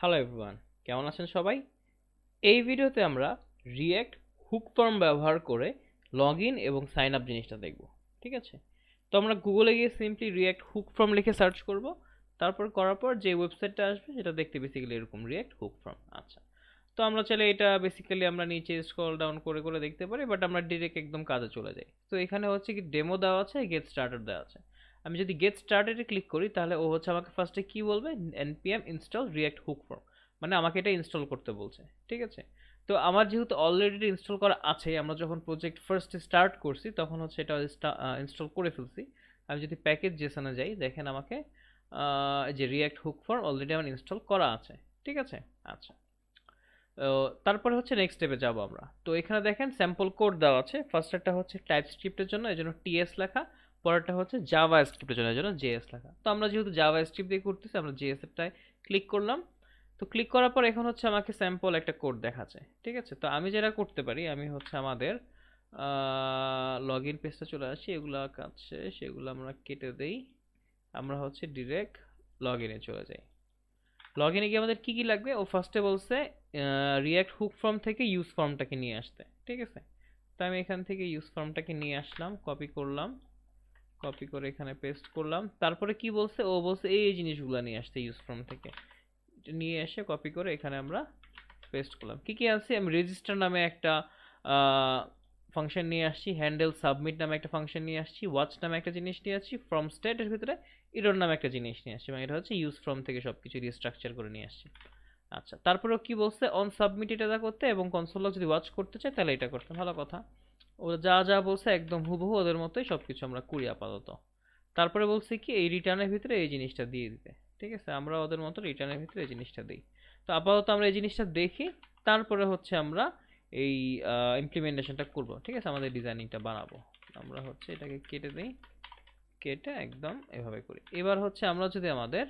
Hello everyone কেমন আছেন সবাই? এই ভিডিওতে আমরা রিয়্যাক্ট হুক ফর্ম ব্যবহার করে লগ ইন এবং সাইন আপ জিনিসটা দেখব, ঠিক আছে? তো আমরা গুগলে গিয়ে সিম্পলি রিয়্যাক্ট হুক ফর্ম লিখে সার্চ করব, তারপর করার পর যে ওয়েবসাইটটা আসবে সেটা দেখতে বেসিক্যালি এরকম রিয়্যাক্ট হুক ফর্ম আচ্ছা। তো আমরা চাইলে এটা বেসিক্যালি আমরা নিচে স্ক্রল ডাউন করে করে দেখতে পারি বাট আমরা ডিরেক্ট একদম কাজে চলে যাই। তো এখানে হচ্ছে কি ডেমো দেওয়া আছে গেট স্টার্টার দেওয়া আছে। আমি যদি গেট স্টার্টেডে ক্লিক করি, তাহলে ও হচ্ছে আমাকে ফার্স্টে কি বলবে? npm install react hook form মানে আমাকে এটা ইনস্টল করতে বলছে, ঠিক আছে? তো আমার যেহেতু অলরেডি ইনস্টল করা আছে, আমরা যখন প্রজেক্ট ফার্স্ট স্টার্ট করছি, তখন হচ্ছে এটা ইনস্টল করে ফেলছি। আমি যদি প্যাকেজ জেসানে যাই, দেখেন আমাকে যে রিয়্যাক্ট হুক ফর্ম অলরেডি আমার ইনস্টল করা আছে, ঠিক আছে? আচ্ছা। তারপরে হচ্ছে নেক্সট স্টেপে যাব আমরা। তো এখানে দেখেন স্যাম্পল কোড দেওয়া আছে। ফার্স্ট একটা হচ্ছে টাইপ স্ক্রিপ্টের জন্য এই জন্য টিএস লেখা। পরেরটা হচ্ছে জাভা জন্য এই জন্য জেএস লেখা। তো আমরা যেহেতু জাভা স্ক্রিপ্ট দিয়ে করতেছি, আমরা জেএস এরটায় ক্লিক করলাম। তো ক্লিক করার পর এখন হচ্ছে আমাকে স্যাম্পল একটা কোড দেখাচ্ছে, ঠিক আছে? তো আমি যেটা করতে পারি, আমি হচ্ছে আমাদের লগ ইন পেজটা চলে আসি এগুলো শেষ, এগুলো আমরা কেটে দেই। আমরা হচ্ছে ডিরেক্ট লগ ইনে চলে যাই। লগ ইনে গিয়ে আমাদের কী কী লাগবে? ও ফার্স্টে বলছে রিয়াক্ট হুক ফর্ম থেকে ইউজ ফর্মটাকে নিয়ে আসতে, ঠিক আছে? তো আমি এখান থেকে ইউজ ফর্মটাকে নিয়ে আসলাম কপি করলাম। কপি করে এখানে পেস্ট করলাম। তারপরে কি বলছে? ও বলছে, এই এই জিনিসগুলো নিয়ে আসতে ইউজ ফর্ম থেকে। নিয়ে এসে কপি করে এখানে আমরা পেস্ট করলাম। কি কি আছে? আমি রেজিস্টার নামে একটা ফাংশন নিয়ে আসছি হ্যান্ডেল সাবমিট নামে একটা ফাংশন নিয়ে আসছি ওয়াচ নামে একটা জিনিস নিয়ে আসছি ফ্রম স্টেটের ভিতরে ইরোর নামে একটা জিনিস নিয়ে আসছি এবং এটা হচ্ছে ইউজ ফ্রম থেকে সব কিছু রিস্ট্রাকচার করে নিয়ে আসছি। আচ্ছা তারপরেও কি বলছে? অন সাবমিট এটা করতে এবং কনসোল যদি ওয়াচ করতে চাই তাহলে এটা করতে। ভালো কথা। ও যা যা বলছে একদম হুবহু ওদের মতোই সব কিছু আমরা করি আপাতত। তারপরে বলছে কি, এই রিটার্নের ভিতরে এই জিনিসটা দিয়ে দিতে। ঠিক আছে? আমরা ওদের মতো রিটার্নের ভিতরে এই জিনিসটা দিই। তো আপাতত আমরা এই জিনিসটা দেখি, তারপরে হচ্ছে আমরা এই ইমপ্লিমেন্টেশনটা করব। ঠিক আছে? আমাদের ডিজাইনিংটা বানাবো। আমরা হচ্ছে এটাকে কেটে দিই। কেটে একদম এভাবে করি। এবার হচ্ছে আমরা যদি আমাদের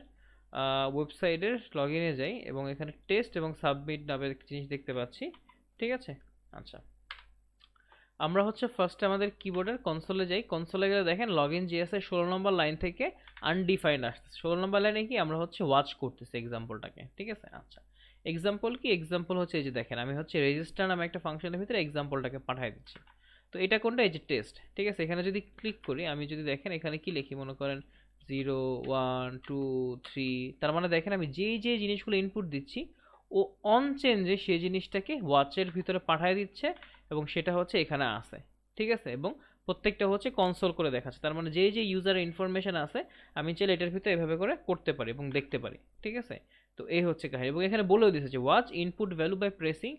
ওয়েবসাইটের লগ ইনে যাই এবং এখানে টেস্ট এবং সাবমিট নামের জিনিস দেখতে পাচ্ছি। ঠিক আছে? আচ্ছা। আমরা হচ্ছে ফার্স্টে আমাদের কিবোর্ডের কনসোলে যাই। কনসোলে গেলে দেখেন লগ ইন জিএস এর ষোলো নম্বর লাইন থেকে আনডিফাইন্ড আসতেছে। ষোলো নম্বর লাইনে কি আমরা হচ্ছে ওয়াচ করতেছি এক্সাম্পলটাকে ঠিক আছে? আচ্ছা এক্সাম্পল কি? এক্সাম্পল হচ্ছে এই যে দেখেন, আমি হচ্ছে রেজিস্টার নামে একটা ফাংশনের ভিতরে এক্সাম্পলটাকে পাঠিয়ে দিচ্ছি। তো এটা কোনটা? এই যে টেস্ট ঠিক আছে? এখানে যদি ক্লিক করি, আমি যদি দেখেন এখানে কি লিখি, মনে করেন জিরো ওয়ান টু থ্রি তার মানে দেখেন আমি যেই যে জিনিসগুলো ইনপুট দিচ্ছি, ও অন চেঞ্জে সেই জিনিসটাকে ওয়াচের ভিতরে পাঠিয়ে দিচ্ছে। এবং সেটা হচ্ছে এখানে আছে, ঠিক আছে? এবং প্রত্যেকটা হচ্ছে কনসোল করে দেখাচ্ছে। তার মানে যে যে ইউজারের ইনফরমেশন আছে, আমি চাইলে এটার ভিতরে এভাবে করে করতে পারি এবং দেখতে পারি, ঠিক আছে? তো এই হচ্ছে কাহিনী। এবং এখানে বলেও দিয়েছে যে watch input value by pressing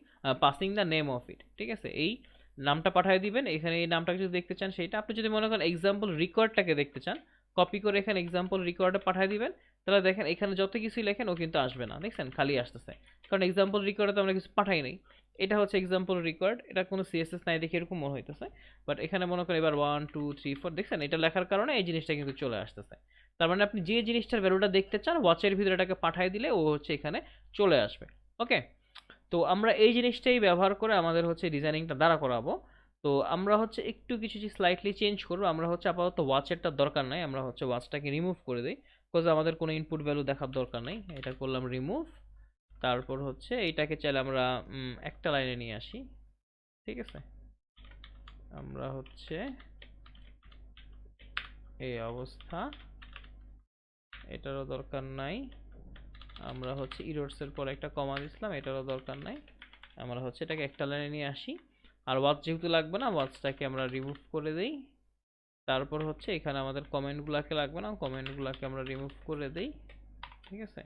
passing the name of it ঠিক আছে? এই নামটা পাঠিয়ে দিবেন। এখানে এই নামটাকে যদি দেখতে চান, সেটা আপনি যদি মনে করেন এক্সাম্পল রেকর্ডটাকে দেখতে চান কপি করে এখানে এক্সাম্পল রেকর্ডে পাঠিয়ে দিবেন। তাহলে দেখেন, এখানে যত কিছুই লেখেন, ও কিন্তু আসবে না। দেখছেন? খালি আসতেছে। কারণ এক্সাম্পল রেকর্ডে তো আমরা কিছু পাঠাই নাই। এটা হচ্ছে এক্সাম্পল রেকর্ড এটা কোনো সিএসএস নাই দেখে এরকম মনে হইতেছে বাট এখানে মনে করেন এবার ওয়ান টু থ্রি ফোর দেখছেন? এটা লেখার কারণে এই জিনিসটা কিন্তু চলে আসতেছে। তার মানে আপনি যে জিনিসটার ভ্যালুটা দেখতে চান ওয়াচের ভিতরে এটাকে পাঠিয়ে দিলে ও হচ্ছে এখানে চলে আসবে। ওকে তো আমরা এই জিনিসটাই ব্যবহার করে আমাদের হচ্ছে ডিজাইনিংটা দ্বারা করাবো। তো আমরা হচ্ছে একটু কিছু স্লাইটলি চেঞ্জ করব। আমরা হচ্ছে আপাতত ওয়াচেরটা দরকার নাই, আমরা হচ্ছে ওয়াচটাকে রিমুভ করে দিই বিকজ আমাদের কোনো ইনপুট ভ্যালু দেখার দরকার নেই। এটা করলাম রিমুভ তারপর হচ্ছে এইটাকে চাইলে আমরা একটা লাইনে নিয়ে আসি। ঠিক আছে? আমরা হচ্ছে এই অবস্থা। এটারও দরকার নাই। আমরা হচ্ছে ইরোডসের পর একটা কমা দিছিলাম এটারও দরকার নাই। আমরা হচ্ছে এটাকে একটা লাইনে নিয়ে আসি। আর ওয়াচ যেহেতু লাগবে না ওয়াচটাকে আমরা রিমুভ করে দেই। তারপর হচ্ছে এখানে আমাদের কমেন্টগুলোকে লাগবে না কমেন্টগুলোকে আমরা রিমুভ করে দেই। ঠিক আছে?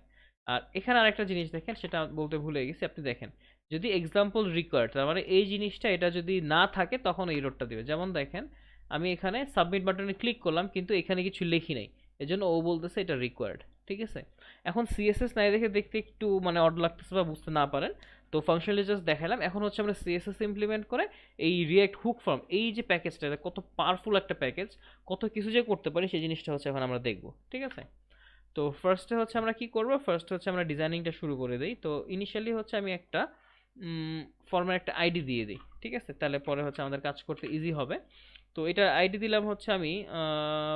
আর এখানে আরেকটা জিনিস দেখেন, সেটা বলতে ভুলে গেছি, আপনি দেখেন। যদি এক্সাম্পল রিকোয়ার্ড তার মানে এই জিনিসটা এটা যদি না থাকে, তখন এই রোডটা দিবে। যেমন দেখেন, আমি এখানে সাবমিট বাটনে ক্লিক করলাম, কিন্তু এখানে কিছু লিখি নাই। এজন্য ও বলতেছে এটা রিকোয়ার্ড ঠিক আছে? এখন সিএসএস নাই দেখে দেখতে একটু মানে অড লাগতেছে বা বুঝতে না পারেন, তো ফাংশনালি জাস্ট দেখালাম। এখন হচ্ছে আমরা সিএসএস ইমপ্লিমেন্ট করে এই রিয়েক্ট হুক ফর্ম এই যে প্যাকেজটা কত পাওয়ারফুল একটা প্যাকেজ কত কিছু যে করতে পারি, সেই জিনিসটা হচ্ছে এখন আমরা দেখব, ঠিক আছে? তো ফার্স্টে হচ্ছে আমরা কি করব? ফার্স্ট হচ্ছে আমরা ডিজাইনিংটা শুরু করে দিই। তো ইনিশিয়ালি হচ্ছে আমি একটা ফর্মের একটা আইডি দিয়ে দিই, ঠিক আছে? তাহলে পরে হচ্ছে আমাদের কাজ করতে ইজি হবে। তো এটা আইডি দিলাম হচ্ছে আমি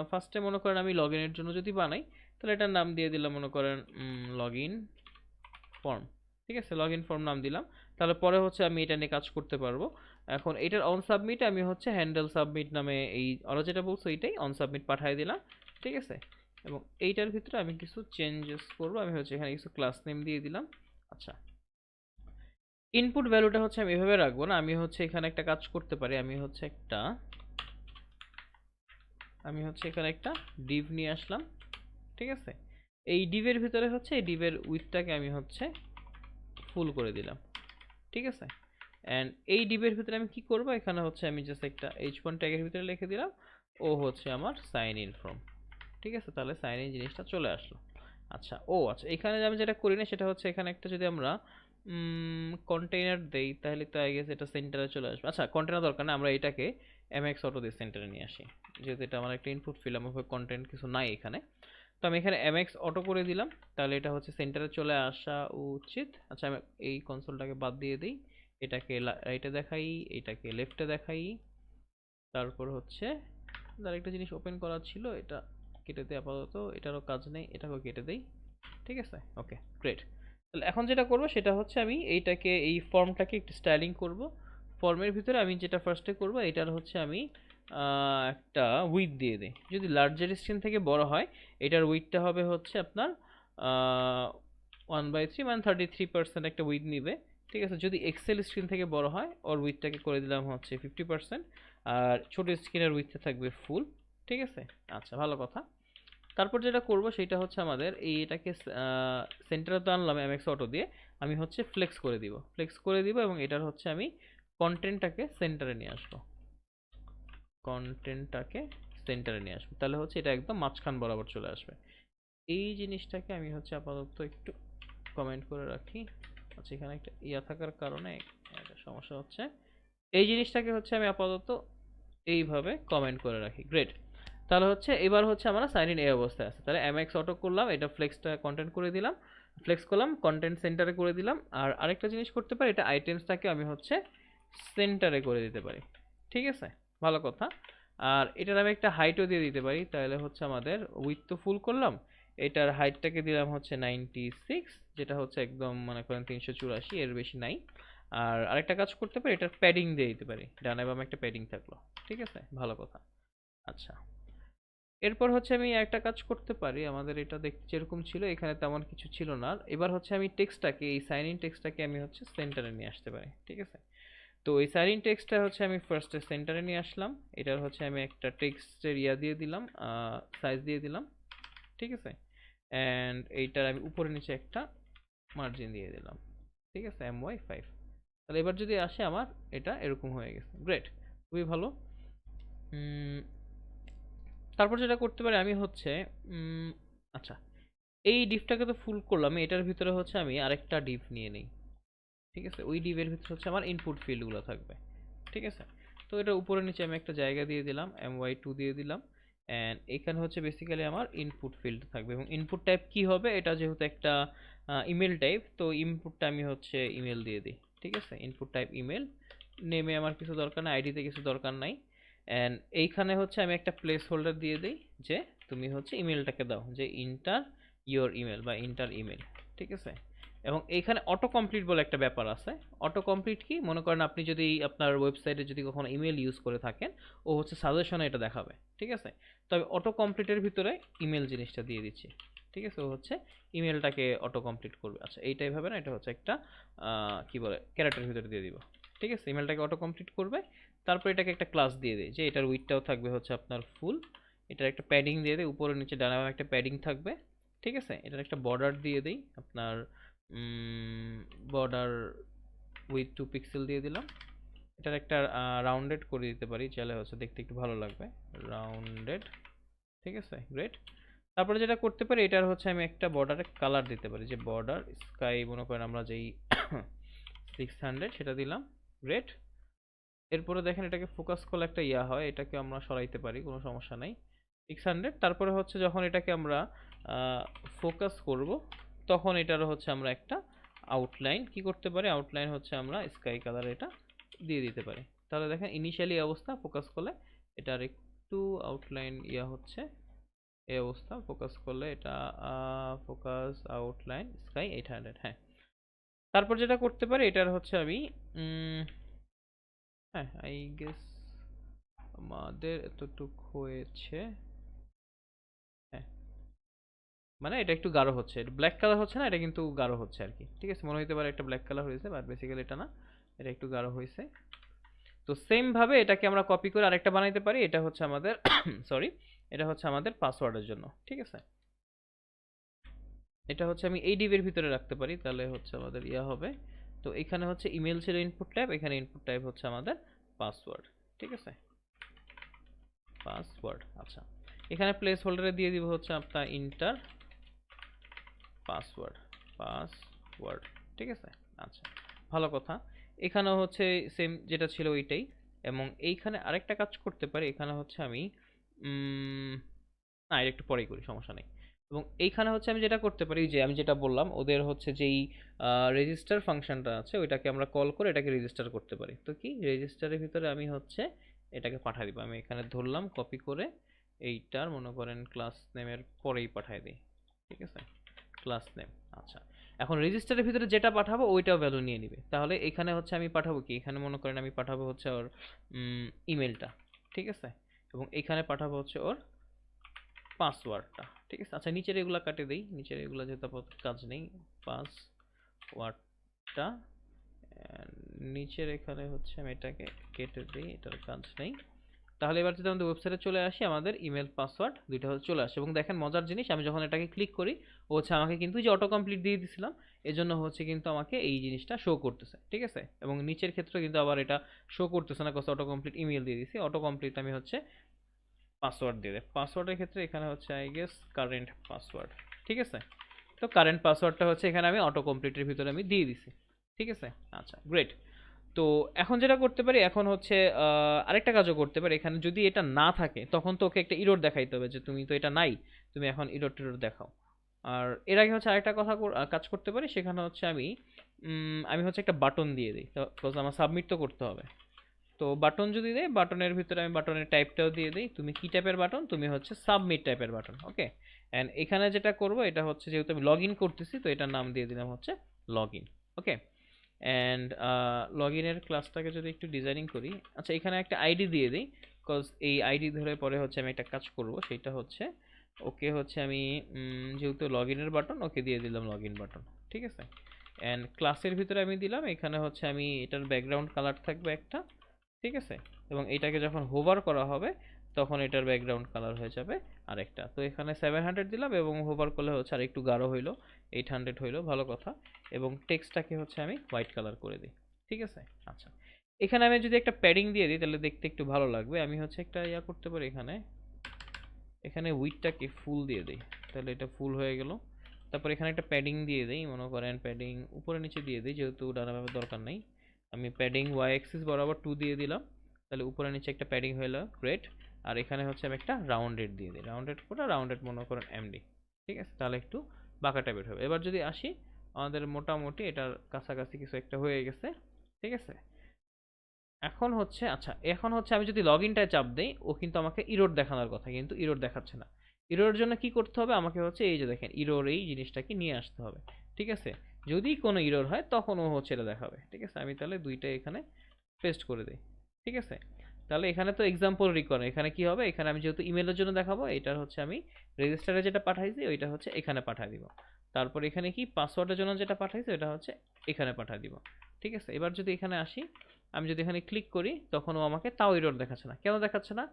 ফার্স্টে মনে করেন আমি লগ ইনের জন্য যদি বানাই, তাহলে এটার নাম দিয়ে দিলাম মনে করেন লগ ইন ফর্ম ঠিক আছে? লগ ইন ফর্ম নাম দিলাম। তাহলে পরে হচ্ছে আমি এটা নিয়ে কাজ করতে পারব। এখন এটার অন সাবমিট আমি হচ্ছে হ্যান্ডেল সাবমিট নামে এই, ওরা যেটা বলছো এইটাই অন সাবমিট পাঠিয়ে দিলাম, ঠিক আছে? এবং এইটার ভিতরে আমি কিছু চেঞ্জেস করব। আমি হচ্ছে এখানে কিছু ক্লাস নেম দিয়ে দিলাম। আচ্ছা। ইনপুট ভ্যালুটা হচ্ছে আমি এভাবে রাখব না, আমি হচ্ছে এখানে একটা কাজ করতে পারি। আমি হচ্ছে একটা, আমি হচ্ছে এখানে একটা ডিভ নিয়ে আসলাম। ঠিক আছে? এই ডিভের ভিতরে হচ্ছে এই ডিভের উইথটাকে আমি হচ্ছে ফুল করে দিলাম। ঠিক আছে? অ্যান্ড এই ডিভের ভিতরে আমি কি করব? এখানে হচ্ছে আমি জাস্ট একটা এইচ ওয়ান ট্যাগের ভিতরে লিখে দিলাম। ও হচ্ছে আমার সাইন ইন ফর্ম ঠিক আছে, তাহলে সাইন ইন জিনিসটা চলে আসলো। আচ্ছা ও আচ্ছা এখানে আমি যেটা করি না, সেটা হচ্ছে এখানে একটা যদি আমরা কন্টেইনার দেই, তাহলে তো আই গেস এটা সেন্টারে চলে আসবে। আচ্ছা কন্টেনার দরকার না, আমরা এটাকে এমএক্স অটো দিয়ে সেন্টারে নিয়ে আসি। যেহেতু এটা আমার একটা ইনপুট ফিল আমার কন্টেন্ট কিছু নাই এখানে। তো আমি এখানে এমএক্স অটো করে দিলাম, তাহলে এটা হচ্ছে সেন্টারে চলে আসা উচিত। আচ্ছা আমি এই কনসোলটাকে বাদ দিয়ে দিই, এটাকে রাইটে দেখাই, এটাকে লেফটে দেখাই। তারপর হচ্ছে আর একটা জিনিস ওপেন করা ছিল, এটা কেটে দিই আপাতত, এটারও কাজ নেই, এটাকেও কেটে দেই। ঠিক আছে? ওকে গ্রেট তাহলে এখন যেটা করব সেটা হচ্ছে আমি এইটাকে, এই ফর্মটাকে একটু স্টাইলিং করব। ফর্মের ভিতরে আমি যেটা ফার্স্টে করব, এটার হচ্ছে আমি একটা উইথ দিয়ে দিই। যদি লার্জার স্ক্রিন থেকে বড় হয়, এটার উইথটা হবে হচ্ছে আপনার ওয়ান বাই থ্রি মানে থার্টি থ্রি পার্সেন্ট একটা উইথ নিবে। ঠিক আছে? যদি এক্সেল স্ক্রিন থেকে বড় হয়, ওর উইথটাকে করে দিলাম হচ্ছে ফিফটি পার্সেন্ট আর ছোটো স্ক্রিনের উইথটা থাকবে ফুল ঠিক আছে? আচ্ছা ভালো কথা। তারপর যেটা করব সেটা হচ্ছে আমাদের এই এটাকে সেন্টারে তো আনলাম এমএক্স অটো দিয়ে, আমি হচ্ছে ফ্লেক্স করে দিব। ফ্লেক্স করে দিব এবং এটার হচ্ছে আমি কন্টেন্টটাকে সেন্টারে নিয়ে আসব। কন্টেন্টটাকে সেন্টারে নিয়ে আসব। তাহলে হচ্ছে এটা একদম মাঝখান বরাবর চলে আসবে। এই জিনিসটাকে আমি হচ্ছে আপাতত একটু কমেন্ট করে রাখি। আচ্ছা এখানে একটা ইয়া থাকার কারণে একটা সমস্যা হচ্ছে। এই জিনিসটাকে হচ্ছে আমি আপাতত এইভাবে কমেন্ট করে রাখি। গ্রেট তাহলে হচ্ছে এবার হচ্ছে আমরা সাইন ইন এই অবস্থায় আছে। তাহলে এমএক্স অটো করলাম, এটা ফ্লেক্সটা কন্টেন্ট করে দিলাম ফ্লেক্স করলাম কন্টেন্ট সেন্টারে করে দিলাম। আর আরেকটা জিনিস করতে পারি, এটা আইটেমসটাকে আমি হচ্ছে সেন্টারে করে দিতে পারি। ঠিক আছে? ভালো কথা। আর এটার আমি একটা হাইটও দিয়ে দিতে পারি। তাহলে হচ্ছে আমাদের উইথ তো ফুল করলাম। এটার হাইটটাকে দিলাম হচ্ছে নাইনটি সিক্স যেটা হচ্ছে একদম মনে করেন তিনশো চুরাশি, এর বেশি নাই। আর আরেকটা কাজ করতে পারি, এটার প্যাডিং দিয়ে দিতে পারি। ডানে বামে একটা প্যাডিং থাকল। ঠিক আছে? ভালো কথা। আচ্ছা। এরপর হচ্ছে আমি একটা কাজ করতে পারি, আমাদের এটা দেখতে যেরকম ছিল, এখানে তেমন কিছু ছিল না। এবার হচ্ছে আমি টেক্সটটাকে, এই সাইন ইন টেক্সটটাকে আমি হচ্ছে সেন্টারে নিয়ে আসতে পারি, ঠিক আছে? তো এই সাইন ইন টেক্সটটা হচ্ছে আমি ফার্স্টে সেন্টারে নিয়ে আসলাম, এটার হচ্ছে আমি একটা টেক্সটের ইয়া দিয়ে দিলাম সাইজ দিয়ে দিলাম, ঠিক আছে? অ্যান্ড এইটার আমি উপরে নিচে একটা মার্জিন দিয়ে দিলাম, ঠিক আছে? এম ওয়াই ফাইভ তাহলে এবার যদি আসে আমার, এটা এরকম হয়ে গেছে। গ্রেট খুবই ভালো। তারপর যেটা করতে পারি আমি হচ্ছে আচ্ছা এই ডিপটাকে তো ফুল করলাম, এটার ভিতরে হচ্ছে আমি আরেকটা ডিপ নিয়ে নিই, ঠিক আছে? ওই ডিপের ভিতরে হচ্ছে আমার ইনপুট ফিল্ডগুলো থাকবে, ঠিক আছে? তো এটা উপরে নিচে আমি একটা জায়গা দিয়ে দিলাম এম ওয়াই টু দিয়ে দিলাম অ্যান্ড এখানে হচ্ছে বেসিক্যালি আমার ইনপুট ফিল্ড থাকবে, এবং ইনপুট টাইপ কি হবে? এটা যেহেতু একটা ইমেল টাইপ তো ইনপুটটা আমি হচ্ছে ইমেল দিয়ে দিই, ঠিক আছে? ইনপুট টাইপ ইমেল নেমে আমার কিছু দরকার নাই আইডিতে কিছু দরকার নাই অ্যান্ড এইখানে হচ্ছে আমি একটা প্লেস হোল্ডার দিয়ে দিই যে তুমি হচ্ছে ইমেলটাকে দাও, যে ইন্টার ইয়োর ইমেল বা ইন্টার ইমেল ঠিক আছে? এবং এইখানে অটো কমপ্লিট বলে একটা ব্যাপার আছে। অটো কমপ্লিট কি? মনে করেন আপনি যদি আপনার ওয়েবসাইটে যদি কখনো ইমেল ইউজ করে থাকেন, ও হচ্ছে সাজেশনে এটা দেখাবে, ঠিক আছে? তবে অটো কমপ্লিটের ভিতরে ইমেল জিনিসটা দিয়ে দিচ্ছি, ঠিক আছে? ও হচ্ছে ইমেলটাকে অটো কমপ্লিট করবে। আচ্ছা এইটাই ভাবে না, এটা হচ্ছে একটা কি বলে ক্যারেক্টারের ভিতরে দিয়ে দিব, ঠিক আছে? ইমেলটাকে অটো কমপ্লিট করবে তারপর এটাকে একটা ক্লাস দিয়ে দিই, যে এটার উইথটাও থাকবে হচ্ছে আপনার ফুল এটার একটা প্যাডিং দিয়ে দেয় উপরে নিচে ডানা একটা প্যাডিং থাকবে, ঠিক আছে? এটার একটা বর্ডার দিয়ে দিই, আপনার বর্ডার উইথ টু পিক্সেল দিয়ে দিলাম। এটার একটা রাউন্ডেড করে দিতে পারি, চাইলে হচ্ছে দেখতে একটু ভালো লাগবে। রাউন্ডেড ঠিক আছে? গ্রেট তারপরে যেটা করতে পারি, এটার হচ্ছে আমি একটা বর্ডারে কালার দিতে পারি, যে বর্ডার স্কাই মনে করেন আমরা যেই সিক্স হান্ড্রেড সেটা দিলাম। গ্রেট এরপরে দেখেন এটাকে ফোকাস করলে একটা ইয়া হয়, এটাকে আমরা সরাইতে পারি, কোনো সমস্যা নাই। সিক্স হান্ড্রেড তারপরে হচ্ছে যখন এটাকে আমরা ফোকাস করব, তখন এটার হচ্ছে আমরা একটা আউটলাইন কি করতে পারি? আউটলাইন হচ্ছে আমরা স্কাই কালার এটা দিয়ে দিতে পারি। তাহলে দেখেন ইনিশিয়ালি অবস্থা ফোকাস করলে এটার একটু আউটলাইন ইয়া হচ্ছে, এই অবস্থা ফোকাস করলে এটা focus outline sky eight hundred হ্যাঁ। তারপর যেটা করতে পারি, এটার হচ্ছে আমি হ্যাঁ আই গেস আমাদের এতটুক হয়েছে। হ্যাঁ। মানে এটা একটু গাঢ় হচ্ছে। ব্ল্যাক কালার হচ্ছে না, এটা কিন্তু গাঢ় হচ্ছে আর কি ঠিক আছে, মনে হতে পারে একটা ব্ল্যাক কালার হয়েছে বাট বেসিক্যালি এটা না, এটা একটু গাঢ় হয়েছে। তো সেম ভাবে এটাকে আমরা কপি করে আরেকটা বানাইতে পারি, এটা হচ্ছে আমাদের সরি এটা হচ্ছে আমাদের পাসওয়ার্ডের জন্য, ঠিক আছে? এটা হচ্ছে আমি এই ডিবের ভিতরে রাখতে পারি, তাহলে হচ্ছে আমাদের ইয়া হবে। তো এখানে হচ্ছে ইমেল ছিল ইনপুট টাইপ এখানে ইনপুট টাইপ হচ্ছে আমাদের পাসওয়ার্ড ঠিক আছে? পাসওয়ার্ড আচ্ছা। এখানে প্লেস হোল্ডারে দিয়ে দিব হচ্ছে আপনার ইন্টার পাসওয়ার্ড পাসওয়ার্ড ঠিক আছে? আচ্ছা ভালো কথা। এখানেও হচ্ছে সেম যেটা ছিল ওইটাই। এবং এইখানে আরেকটা কাজ করতে পারি, এখানে হচ্ছে আমি না, এটা একটু পরেই করি, সমস্যা নেই। এবং এইখানে হচ্ছে আমি যেটা করতে পারি যে আমি যেটা বললাম, ওদের হচ্ছে যেই রেজিস্টার ফাংশনটা আছে, ওইটাকে আমরা কল করে এটাকে রেজিস্টার করতে পারি। তো কি? রেজিস্টারের ভিতরে আমি হচ্ছে এটাকে পাঠিয়ে দিব। আমি এখানে ধরলাম কপি করে এইটার মনে করেন ক্লাস নেমের পরেই পাঠিয়ে দিই। ঠিক আছে? ক্লাস নেম আচ্ছা। এখন রেজিস্টারের ভিতরে যেটা পাঠাবো, ওইটাও ভ্যালু নিয়ে নিবে। তাহলে এখানে হচ্ছে আমি পাঠাবো কি? এখানে মনে করেন আমি পাঠাবো হচ্ছে ওর ইমেলটা ঠিক আছে? এবং এখানে পাঠাবো হচ্ছে ওর পাসওয়ার্ডটা ঠিক আছে আচ্ছা নিচের এগুলা কাটে দেই, নিচের এগুলা যেহেতু আপাতত কাজ নেই পাসওয়ার্ডটা নিচের এখানে হচ্ছে আমি এটাকে কেটে দিই, এটার কাজ নেই। তাহলে এবার যদি আমাদের ওয়েবসাইটে চলে আসি, আমাদের ইমেল পাসওয়ার্ড দুইটা হচ্ছে চলে আসে। এবং দেখেন মজার জিনিস, আমি যখন এটাকে ক্লিক করি, ও হচ্ছে আমাকে কিন্তু যে অটো কমপ্লিট দিয়ে দিছিলাম, এজন্য হচ্ছে কিন্তু আমাকে এই জিনিসটা শো করতেছে, ঠিক আছে? এবং নিচের ক্ষেত্রে কিন্তু আবার এটা শো করতেছে না কোথাও অটো কমপ্লিট ইমেল দিয়ে দিছি। অটো কমপ্লিট আমি হচ্ছে পাসওয়ার্ড দিয়ে দেয়। পাসওয়ার্ডের ক্ষেত্রে এখানে হচ্ছে আই গেস কারেন্ট পাসওয়ার্ড ঠিক আছে? তো কারেন্ট পাসওয়ার্ডটা হচ্ছে এখানে আমি অটো কমপ্লিটের ভিতরে আমি দিয়ে দিছি, ঠিক আছে? আচ্ছা গ্রেট তো এখন যেটা করতে পারি, এখন হচ্ছে আরেকটা কাজও করতে পারি। এখানে যদি এটা না থাকে, তখন তো ওকে একটা ইরোর দেখাইতে হবে যে তুমি তো এটা নাই, তুমি এখন ইরোড টিরোড দেখাও। আর এর আগে হচ্ছে আরেকটা কথা কাজ করতে পারি, সেখানে হচ্ছে আমি আমি হচ্ছে একটা বাটন দিয়ে দিই। তো আমার সাবমিট তো করতে হবে। তো বাটন যদি দেয় বাটনের ভিতরে আমি বাটনের টাইপটাও দিয়ে দিই, তুমি কি টাইপের বাটন তুমি হচ্ছে সাবমিট টাইপের বাটন ওকে অ্যান্ড এখানে যেটা করব, এটা হচ্ছে যেহেতু আমি লগ ইন করতেছি, তো এটার নাম দিয়ে দিলাম হচ্ছে log in okay and log ইনের ক্লাসটাকে যদি একটু ডিজাইনিং করি আচ্ছা এখানে একটা আইডি দিয়ে দিই বিকজ এই আইডি ধরে পরে হচ্ছে আমি একটা কাজ করব, সেটা হচ্ছে, ওকে হচ্ছে আমি যেহেতু লগ ইনের বাটন ওকে দিয়ে দিলাম লগ ইন বাটন ঠিক আছে? অ্যান্ড ক্লাসের ভিতরে আমি দিলাম, এখানে হচ্ছে আমি, এটার ব্যাকগ্রাউন্ড কালার থাকবে একটা ঠিক আছে? এবং এটাকে যখন হোভার করা হবে, তখন এটার ব্যাকগ্রাউন্ড কালার হয়ে যাবে আরেকটা। তো এখানে সেভেন হান্ড্রেড দিলাম এবং হোভার করলে হচ্ছে আর একটু গাঢ় হইল এইট হান্ড্রেড হইল, ভালো কথা। এবং টেক্সটটাকে হচ্ছে আমি হোয়াইট কালার করে দিই, ঠিক আছে? আচ্ছা। এখানে আমি যদি একটা প্যাডিং দিয়ে দিই, তাহলে দেখতে একটু ভালো লাগবে। আমি হচ্ছে একটা ইয়া করতে পারি এখানে। এখানে উইথটাকে ফুল দিয়ে দিই, তাহলে এটা ফুল হয়ে গেল। তারপর এখানে একটা প্যাডিং দিয়ে দিই, মনে করেন প্যাডিং উপরে নিচে দিয়ে দিই, যেহেতু ডানাভাবে দরকার নেই। আমি প্যাডিং ওয়াই অ্যাক্সিস বরাবর টু দিয়ে দিলাম। তাহলে উপরে নিচে একটা প্যাডিং হলো গ্রেট আর এখানে হচ্ছে আমি একটা রাউন্ডেড দিয়ে দিই। রাউন্ডেড করে রাউন্ডেড মনে করেন এমডি ঠিক আছে? তাহলে একটু বাঁকা টাইপের হবে। এবার যদি আসি, আমাদের মোটামুটি এটার কাছাকাছি কিছু একটা হয়ে গেছে। ঠিক আছে? এখন হচ্ছে আচ্ছা এখন হচ্ছে আমি যদি লগ ইনটায় চাপ দিই, ও কিন্তু আমাকে ইরোড দেখানোর কথা, কিন্তু ইরোড দেখাচ্ছে না। ইরোর জন্য কি করতে হবে? আমাকে হচ্ছে এই যে দেখেন ইরোর এই জিনিসটাকে নিয়ে আসতে হবে। ঠিক আছে? যদি কোনো ইরোর হয়, তখন ও হচ্ছে এটা দেখাবে। ঠিক আছে? আমি তাহলে দুইটা এখানে পেস্ট করে দিই। ঠিক আছে? তাহলে এখানে তো এক্সাম্পল রিকোয়ার এখানে কি হবে? এখানে আমি যেহেতু ইমেলের জন্য দেখাবো, এটার হচ্ছে আমি রেজিস্টারে যেটা পাঠাইছি ওইটা হচ্ছে এখানে পাঠিয়ে দিব। তারপর এখানে কি? পাসওয়ার্ডের জন্য যেটা পাঠাইছি ওটা হচ্ছে এখানে পাঠিয়ে দিব। ঠিক আছে? এবার যদি এখানে আসি, আমি যদি এখানে ক্লিক করি, তখন ও আমাকে তাও এরর দেখাচ্ছে না। কেন দেখাচ্ছে না?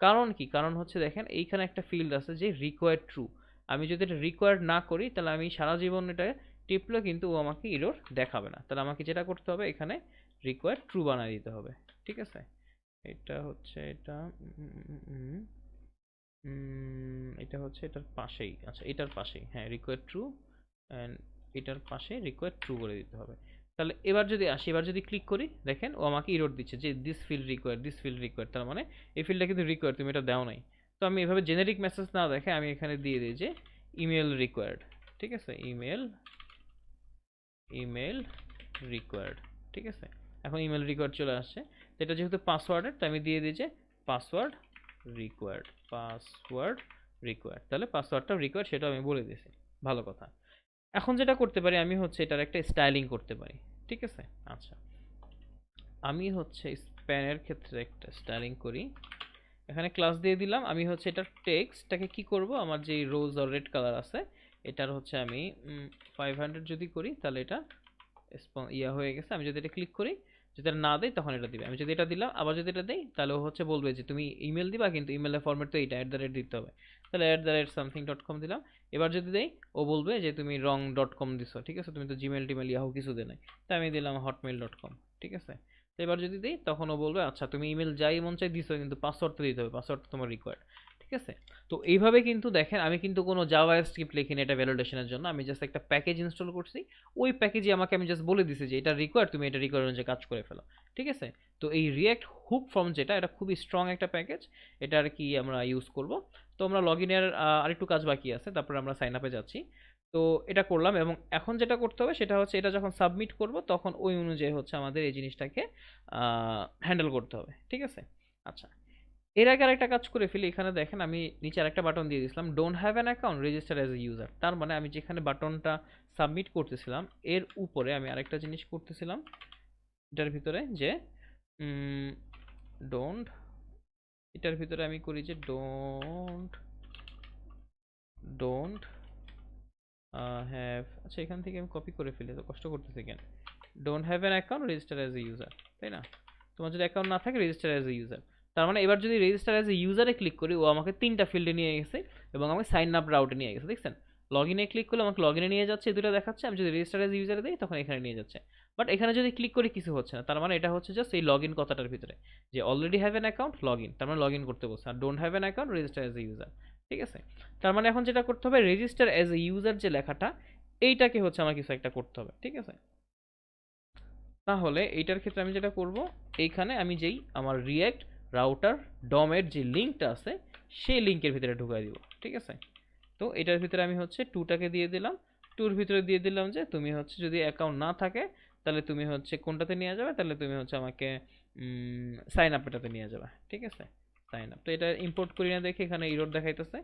কারণ কি? কারণ হচ্ছে দেখেন, এইখানে একটা ফিল্ড আছে যে রিকোয়ার্ড ট্রু আমি যদি এটা রিকোয়ার্ড না করি, তাহলে আমি সারা জীবন এটা টিপলেও কিন্তু ও আমাকে ইরোর দেখাবে না। তাহলে আমাকে যেটা করতে হবে, এখানে রিকোয়ার্ড ট্রু বানিয়ে দিতে হবে। ঠিক আছে? এটা হচ্ছে এটা এটা হচ্ছে এটার পাশেই। আচ্ছা এটার পাশেই। হ্যাঁ রিকোয়ার্ড ট্রু অ্যান্ড এটার পাশে রিকোয়ার ট্রু করে দিতে হবে। তাহলে এবার যদি আসি, এবার যদি ক্লিক করি, দেখেন ও আমাকে ইরোড দিচ্ছে যে this field required this field required তার মানে এই ফিল্ডটা কিন্তু রিকোয়ার তুমি এটা দাও নাই। তো আমি এভাবে জেনারিক মেসেজ না দেখে আমি এখানে দিয়ে দিই যে ইমেল রিকোয়ার্ড ঠিক আছে? ইমেল ইমেল রিকোয়ার্ড ঠিক আছে? এখন ইমেল রিকোয়ার্ড চলে আসছে। এটা যেহেতু পাসওয়ার্ডের তো আমি দিয়ে যে পাসওয়ার্ড রিকোয়ার্ড পাসওয়ার্ড রিকোয়ার্ড তাহলে পাসওয়ার্ডটা রিকোয়ার্ড সেটা আমি বলে দিয়েছি। ভালো কথা। এখন যেটা করতে পারি, আমি হচ্ছে এটার একটা স্টাইলিং করতে পারি, ঠিক আছে? আচ্ছা। আমি হচ্ছে স্প্যানের ক্ষেত্রে একটা স্টাইলিং করি। এখানে ক্লাস দিয়ে দিলাম। আমি হচ্ছে এটার টেক্সটটাকে কি করব? আমার যে রোজ আর রেড কালার আছে এটার হচ্ছে আমি ফাইভ হান্ড্রেড যদি করি, তাহলে এটা ইয়া হয়ে গেছে। আমি যদি এটা ক্লিক করি, যদি এটা না দেয় তখন এটা দিবে। আমি যদি এটা দিলাম, আবার যদি এটা দেই, তাহলে হচ্ছে বলবে যে, তুমি ইমেল দিবা, কিন্তু ইমেলের ফরম্যাট তো এইটা অ্যাট দ্য রেট দিতে হবে। তাহলে at the rate something dot com দিলাম। এবার যদি দেই, ও বলবে যে, তুমি রং ডট কম দিছো, ঠিক আছে? তুমি তো জিমেল টিমেল ইয়াহু কিছু দে নাই। তাই আমি দিলাম হটমেল ডট কম ঠিক আছে? তো এবার যদি দিই, তখন ও বলবে আচ্ছা তুমি ইমেল যাই মন চাই দিছো, কিন্তু পাসওয়ার্ডটা দিতে হবে পাসওয়ার্ড তোমার রিকোয়ার্ড ঠিক আছে? তো এইভাবে কিন্তু দেখেন, আমি কিন্তু কোনো জাভা স্ক্রিপ্ট লিখিনি এটা ভ্যালিডেশনের জন্য। আমি জাস্ট একটা প্যাকেজ ইনস্টল করছি। ওই প্যাকেজে আমাকে, আমি জাস্ট বলে দিছি যে এটা রিকোয়ার তুমি এটা রিকোয়ার অনুযায়ী কাজ করে ফেলো। ঠিক আছে? তো এই রিয়াক্ট হুক ফর্ম যেটা, এটা খুবই স্ট্রং একটা প্যাকেজ এটা আর কি আমরা ইউজ করব। তো আমরা লগ ইনের আরেকটু কাজ বাকি আছে। তারপরে আমরা সাইন আপে যাচ্ছি। তো এটা করলাম এবং এখন যেটা করতে হবে সেটা হচ্ছে, এটা যখন সাবমিট করব, তখন ওই অনুযায়ী হচ্ছে আমাদের এই জিনিসটাকে হ্যান্ডেল করতে হবে। ঠিক আছে? আচ্ছা। এর আগে আরেকটা কাজ করে ফেলি, এখানে দেখেন আমি নিচে আরেকটা বাটন দিয়ে দিয়েছিলাম don't have an account register as a user তার মানে আমি যেখানে বাটনটা সাবমিট করতেছিলাম, এর উপরে আমি আরেকটা জিনিস করতেছিলাম, এটার ভিতরে যে ডোন্ট এটার ভিতরে আমি করি যে ডোন্ট ডোন্ট হ্যাভ আচ্ছা এখান থেকে আমি কপি করে ফেলি তো কষ্ট করতেছি কেন don't have an account register as a user তাই না? তোমার যদি অ্যাকাউন্ট না থাকে রেজিস্টার অ্যাজ এ ইউজার তার মানে এবার যদি রেজিস্টার অ্যাজ এ ইউজারে ক্লিক করি, ও আমাকে তিনটা ফিল্ডে নিয়ে গেছে এবং আমাকে সাইন আপ রাউটে নিয়ে গেছে, দেখছেন? লগ ইনে ক্লিক করলে আমাকে লগ ইনে নিয়ে যাচ্ছে দুটো দেখাচ্ছে, আমি যদি রেজিস্টার অ্যাজ ইউজারে দিই, তখন এখানে নিয়ে যাচ্ছে। বাট এখানে যদি ক্লিক করি, কিছু হচ্ছে না। তার মানে এটা হচ্ছে জাস্ট এই লগ ইন কথাটার ভিতরে, যে already have an account log in তার মানে লগ ইন করতে বলছে, আর don't have an account register as a user ঠিক আছে? তার মানে এখন যেটা করতে হবে রেজিস্টার অ্যাজ এ ইউজার যে লেখাটা, এইটাকে হচ্ছে আমার কিছু একটা করতে হবে। ঠিক আছে? তাহলে এইটার ক্ষেত্রে আমি যেটা করব, এইখানে আমি যেই আমার রিয়্যাক্ট রাউটার ডমের যে লিঙ্কটা আছে, সেই লিঙ্কের ভিতরে ঢুকাই দিব, ঠিক আছে? তো এটার ভিতরে আমি হচ্ছে টুটাকে দিয়ে দিলাম। টুর ভিতরে দিয়ে দিলাম যে, তুমি হচ্ছে যদি অ্যাকাউন্ট না থাকে, তাহলে তুমি হচ্ছে কোনটাতে নিয়ে যাবে? তাহলে তুমি হচ্ছে আমাকে সাইন আপ এটাতে নিয়ে যাবে, ঠিক আছে? সাইন আপ তো এটা ইম্পোর্ট করি না দেখে এখানে ইরোড দেখাইতেছে।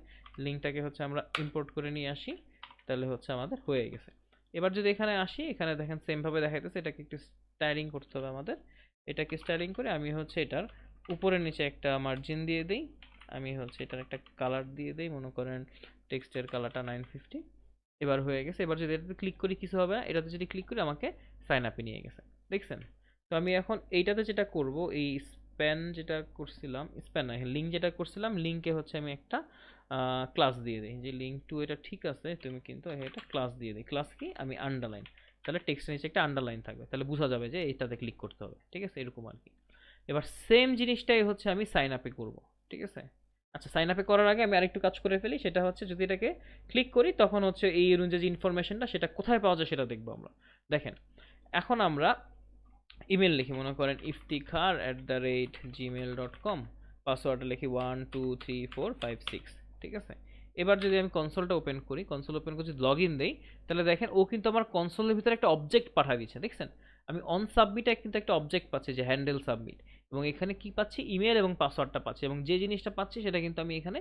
লিঙ্কটাকে হচ্ছে আমরা ইম্পোর্ট করে নিয়ে আসি, তাহলে হচ্ছে আমাদের হয়ে গেছে। এবার যদি এখানে আসি, এখানে দেখেন সেমভাবে দেখাইতেছে, এটাকে একটু স্টাইলিং করতে হবে আমাদের। এটাকে স্টাইলিং করে আমি হচ্ছে এটার উপরে নিচে একটা মার্জিন দিয়ে দিই। আমি হচ্ছে এটার একটা কালার দিয়ে দিই, মনে করেন টেক্সটের কালারটা নাইন ফিফটি এবার হয়ে গেছে, এবার যদি এটাতে ক্লিক করি কিছু হবে না, এটাতে যদি ক্লিক করি আমাকে সাইন আপে নিয়ে গেছে। দেখছেন? তো আমি এখন এইটাতে যেটা করব, এই স্প্যান যেটা করছিলাম স্প্যান না লিঙ্ক যেটা করছিলাম লিঙ্কে হচ্ছে আমি একটা ক্লাস দিয়ে দিই। যে লিঙ্ক টু এটা ঠিক আছে, তুমি কিন্তু এটা ক্লাস দিয়ে দিই। ক্লাস কি? আমি আন্ডারলাইন তাহলে টেক্সটের নিচে একটা আন্ডারলাইন থাকবে। তাহলে বোঝা যাবে যে এইটাতে ক্লিক করতে হবে। ঠিক আছে? এরকম আর কি। এবার সেম জিনিসটাই হচ্ছে আমি সাইন আপে করব, ঠিক আছে? আচ্ছা সাইন আপে করার আগে আমি আরেকটু কাজ করে ফেলি, সেটা হচ্ছে যদি এটাকে ক্লিক করি তখন হচ্ছে এই অনুযায়ী যে ইনফরমেশনটা সেটা কোথায় পাওয়া যায় সেটা দেখব আমরা। দেখেন, এখন আমরা ইমেল লিখি, মনে করেন Iftikhar at the rate Gmail dot com পাসওয়ার্ডটা লিখি one two three four five six ঠিক আছে? এবার যদি আমি কনসোলটা ওপেন করি কনসোল ওপেন করে যদি লগ ইন দিই, তাহলে দেখেন ও কিন্তু আমার কনসোলের ভিতরে একটা অবজেক্ট পাঠিয়ে দিচ্ছে দেখছেন? আমি অন সাবমিটে কিন্তু একটা অবজেক্ট পাচ্ছি যে হ্যান্ডেল সাবমিট এবং এখানে কি পাচ্ছি? ইমেল এবং পাসওয়ার্ডটা পাচ্ছি। এবং যে জিনিসটা পাচ্ছি, সেটা কিন্তু আমি এখানে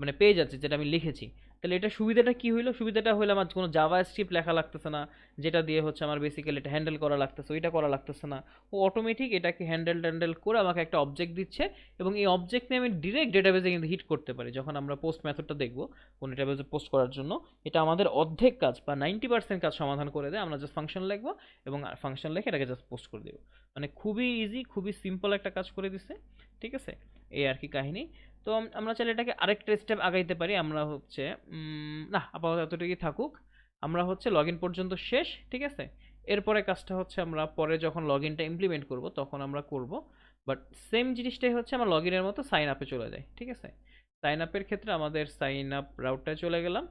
মানে পেয়ে যাচ্ছি, যেটা আমি লিখেছি। তাহলে এটা সুবিধাটা কি হইল? সুবিধাটা হলো আমার কোনো জাভা স্ক্রিপ্ট লেখা লাগতেছে না, যেটা দিয়ে হচ্ছে আমার বেসিক্যালি এটা হ্যান্ডেল করা লাগতেছে, ওইটা করা লাগতেছে না। ও অটোমেটিক এটাকে হ্যান্ডেল ট্যান্ডেল করে আমাকে একটা অবজেক্ট দিচ্ছে এবং এই অবজেক্ট নিয়ে আমি ডিরেক্ট ডেটাবেজে কিন্তু হিট করতে পারি। যখন আমরা পোস্ট মেথডটা দেখব, কোন ডেটাবেজে পোস্ট করার জন্য, এটা আমাদের অর্ধেক কাজ বা নাইনটি পার্সেন্ট কাজ সমাধান করে দেয়। আমরা জাস্ট ফাংশন লিখব এবং ফাংশন লিখে এটাকে জাস্ট পোস্ট করে দেবো। মানে খুবই ইজি খুবই সিম্পল একটা কাজ করে দিছে, ঠিক আছে? এই আর কি কাহিনী। তো আমরা চাইলে এটাকে আরেকটা স্টেপ আগাইতে পারি, আমরা হচ্ছে না, আপাতত এতটুকুই থাকুক। আমরা হচ্ছে লগ পর্যন্ত শেষ, ঠিক আছে? এরপরে কাজটা হচ্ছে আমরা পরে যখন লগ ইনটা ইমপ্লিমেন্ট করব, তখন আমরা করব। বাট সেম জিনিসটাই হচ্ছে আমরা লগ ইনের মতো সাইন আপে চলে যাই ঠিক আছে? সাইন আপের ক্ষেত্রে আমাদের সাইন আপ রাউটটায় চলে গেলাম।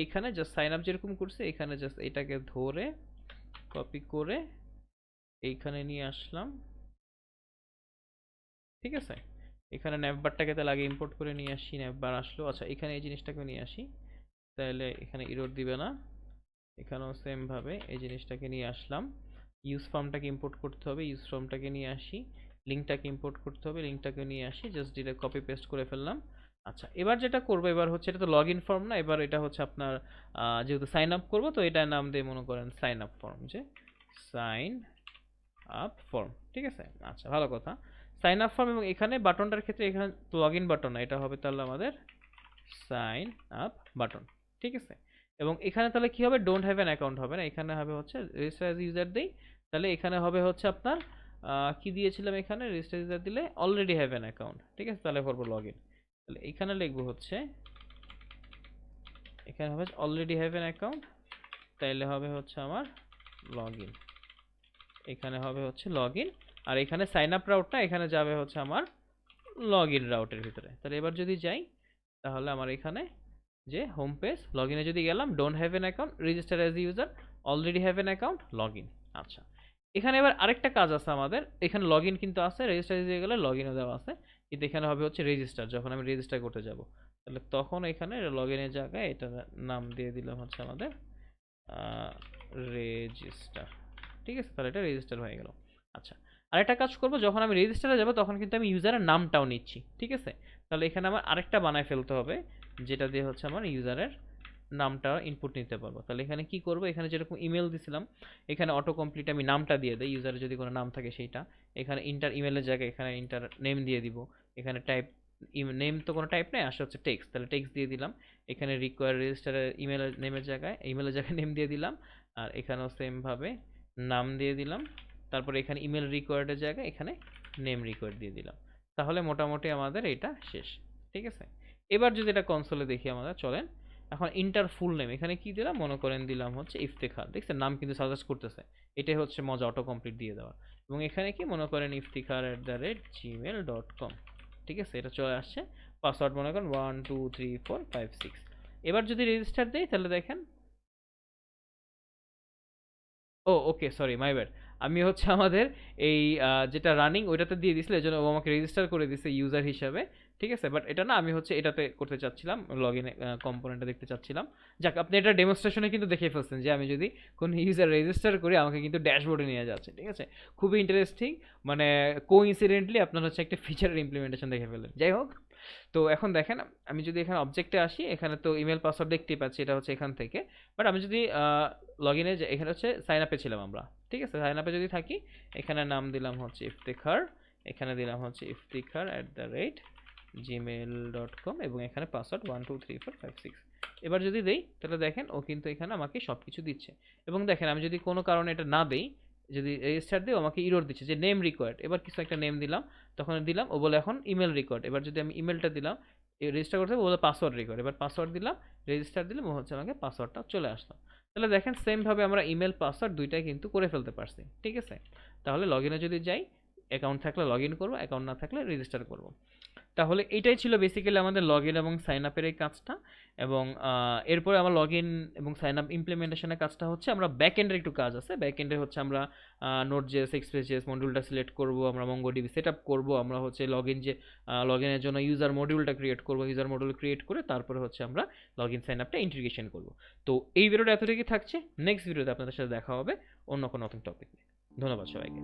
এইখানে জাস্ট সাইন আপ যেরকম করছি এখানে জাস্ট এটাকে ধরে কপি করে এইখানে নিয়ে আসলাম। ঠিক আছে? এখানে ন্যাপবারটাকে তাহলে আগে ইম্পোর্ট করে নিয়ে আসি ন্যাপবার আসলো। আচ্ছা এখানে এই জিনিসটাকে নিয়ে আসি। তাহলে এখানে ইরোড দিবে না। এখানেও সেমভাবে এই জিনিসটাকে নিয়ে আসলাম। ইউজ ফর্মটাকে ইম্পোর্ট করতে হবে ইউজ ফর্মটাকে নিয়ে আসি। লিঙ্কটাকে ইম্পোর্ট করতে হবে লিঙ্কটাকে নিয়ে আসি। জাস্ট ডিরেক্ট কপি পেস্ট করে ফেললাম। আচ্ছা এবার যেটা করব, এবার হচ্ছে এটা তো লগ ইন ফর্ম না, এবার এটা হচ্ছে আপনার যেহেতু সাইন আপ করব, তো এটার নাম দিয়ে মনে করেন সাইন আপ ফর্ম যে সাইন আপ ফর্ম ঠিক আছে? আচ্ছা ভালো কথা। সাইন আপ ফর্ম এবং এখানে বাটনটার ক্ষেত্রে এখানে লগ ইন বাটন এটা হবে তাহলে আমাদের সাইন আপ বাটন ঠিক আছে? এবং এখানে তাহলে কি হবে? ডোন্ট হ্যাভ অ্যান অ্যাকাউন্ট হবে না, এখানে হবে হচ্ছে রেজিস্টার ইউজার দেই, তাহলে এখানে হবে হচ্ছে আপনার কি দিয়েছিলাম এখানে? রেজিস্টার ইউজার দিলে অলরেডি হ্যাভ অ্যান অ্যাকাউন্ট ঠিক আছে? তাহলে করব লগ ইন তাহলে এখানে লিখব হচ্ছে, এখানে হবে অলরেডি হ্যাভ অ্যান অ্যাকাউন্ট তাইলে হবে হচ্ছে আমার লগ ইন এখানে হবে হচ্ছে লগ আর এখানে সাইন আপ রাউটটা এখানে যাবে হচ্ছে আমার লগ ইন রাউটের ভিতরে। তাহলে এবার যদি যাই, তাহলে আমার এখানে যে হোম পেজ লগ ইনে যদি গেলাম don't have an account register as user already have an account log in আচ্ছা এখানে এবার আরেকটা কাজ আছে আমাদের, এখানে লগ ইন কিন্তু আছে রেজিস্টার দিয়ে গেলে লগ ইনও দেওয়া আছে, কিন্তু এখানে হবে হচ্ছে রেজিস্টার যখন আমি রেজিস্টার করতে যাব। তাহলে তখন এখানে লগ ইনের জায়গায় এটা নাম দিয়ে দিলাম হচ্ছে আমাদের রেজিস্টার ঠিক আছে? তাহলে এটা রেজিস্টার হয়ে গেল। আচ্ছা আরেকটা কাজ করব, যখন আমি রেজিস্টারে যাব, তখন কিন্তু আমি ইউজারের নামটাও নিচ্ছি, ঠিক আছে? তাহলে এখানে আমার আরেকটা বানায় ফেলতে হবে, যেটা দিয়ে হচ্ছে আমার ইউজারের নামটা ইনপুট নিতে পারব। তাহলে এখানে কি করব? এখানে যেরকম ইমেল দিছিলাম, এখানে অটো কমপ্লিট আমি নামটা দিয়ে দিই ইউজারের যদি কোনো নাম থাকে সেইটা। এখানে ইন্টার ইমেলের জায়গায় এখানে ইন্টার নেম দিয়ে দিব। এখানে টাইপ নেম তো কোনো টাইপ নেই আসলে হচ্ছে টেক্সট তাহলে টেক্সট দিয়ে দিলাম। এখানে রিকোয়ার রেজিস্টারের ইমেলের নেমের জায়গায় ইমেলের জায়গায় নেম দিয়ে দিলাম। আর এখানেও সেমভাবে নাম দিয়ে দিলাম। তারপরে এখানে ইমেল রিকোয়ার্ডের জায়গায় এখানে নেম রিকোয়ার্ড দিয়ে দিলাম। তাহলে মোটামুটি আমাদের এটা শেষ, ঠিক আছে? এবার যদি এটা কনসোলে দেখি আমাদের চলেন। এখন ইন্টার ফুল নেম এখানে কি দিলাম? মনে করেন দিলাম হচ্ছে ইফতেখার দেখছেন নাম কিন্তু সাজেস্ট করতেছে। এটাই হচ্ছে মজা অটো কমপ্লিট দিয়ে দেওয়া। এবং এখানে কি? মনে করেন Iftikhar at the rate Gmail dot com ঠিক আছে? এটা চলে আসছে। পাসওয়ার্ড মনে করেন one two three four five six এবার যদি রেজিস্টার দিই, তাহলে দেখেন ও, ওকে সরি মাই ব্যাড আমি হচ্ছে আমাদের এই যেটা রানিং ওইটাতে দিয়ে দিছিল এই জন্য ও আমাকে রেজিস্টার করে দিছে ইউজার হিসাবে। ঠিক আছে বাট এটা না আমি হচ্ছে এটাতে করতে চাচ্ছিলাম লগ ইন কম্পোনেন্টটা দেখতে চাচ্ছিলাম। যাক, আপনি এটা ডেমনস্ট্রেশনে কিন্তু দেখে ফেলছেন যে আমি যদি কোনো ইউজার রেজিস্টার করি, আমাকে কিন্তু ড্যাশবোর্ডে নিয়ে যাচ্ছে, ঠিক আছে? খুবই ইন্টারেস্টিং মানে কো ইনসিডেন্টলি আপনার হচ্ছে একটা ফিচারের ইমপ্লিমেন্টেশন দেখে ফেলেন যাই হোক, তো এখন দেখেন, আমি যদি এখানে অবজেক্টে আসি, এখানে তো ইমেল পাসওয়ার্ড দেখতেই পাচ্ছি, এটা হচ্ছে এখান থেকে। বাট আমি যদি লগ ইনে এখানে হচ্ছে সাইন আপে ছিলাম আমরা, ঠিক আছে? সাইন আপে যদি থাকি, এখানে নাম দিলাম হচ্ছে ইফতেখার, এখানে দিলাম হচ্ছে Iftikhar at the rate Gmail dot com এবং এখানে password one two three four five six এবার যদি দেই, তাহলে দেখেন ও কিন্তু এখানে আমাকে সব কিছু দিচ্ছে। এবং দেখেন, আমি যদি কোনো কারণে এটা না দেই, যদি রেজিস্টার দিই ও আমাকে ইরোর দিচ্ছে যে নেম রিকোয়ার্ড এবার কিছু একটা নেম দিলাম, তখন দিলাম, ও বলে এখন ইমেল রিকোয়ার্ড এবার যদি আমি ইমেলটা দিলাম রেজিস্টার করতে ও বলে পাসওয়ার্ড রিকোয়ার্ড এবার পাসওয়ার্ড দিলাম রেজিস্টার দিলাম, ও হচ্ছে আমাকে পাসওয়ার্ডটা চলে আসলো। তাহলে দেখেন সেমভাবে আমরা ইমেল পাসওয়ার্ড দুইটাই কিন্তু করে ফেলতে পারছি, ঠিক আছে? তাহলে লগ যদি যাই অ্যাকাউন্ট থাকলে লগ ইন করব অ্যাকাউন্ট না থাকলে রেজিস্টার করব। তাহলে এটাই ছিল বেসিক্যালি আমাদের লগ ইন এবং সাইন আপের এই কাজটা এবং এরপরে আমার লগ ইন এবং সাইন আপ ইমপ্লিমেন্টেশনের কাজটা হচ্ছে আমরা ব্যাক এন্ডের একটু কাজ আছে। ব্যাক এন্ডে হচ্ছে আমরা নোট জেস এক্সপ্রেস জেস মডিউলটা সিলেক্ট করব, আমরা মঙ্গোডিবি সেট আপ করব, আমরা হচ্ছে লগ ইন যে লগ ইনের জন্য ইউজার মডিউলটা ক্রিয়েট করব ইউজার মডিউল ক্রিয়েট করে তারপরে হচ্ছে আমরা লগ ইন সাইন আপটা ইন্টিগ্রেশন করব। তো এই ভিডিওটা এতটুকুই থাকছে। নেক্সট ভিডিওতে আপনাদের সাথে দেখা হবে অন্য কোনো নতুন টপিক নিয়ে। ধন্যবাদ সবাইকে।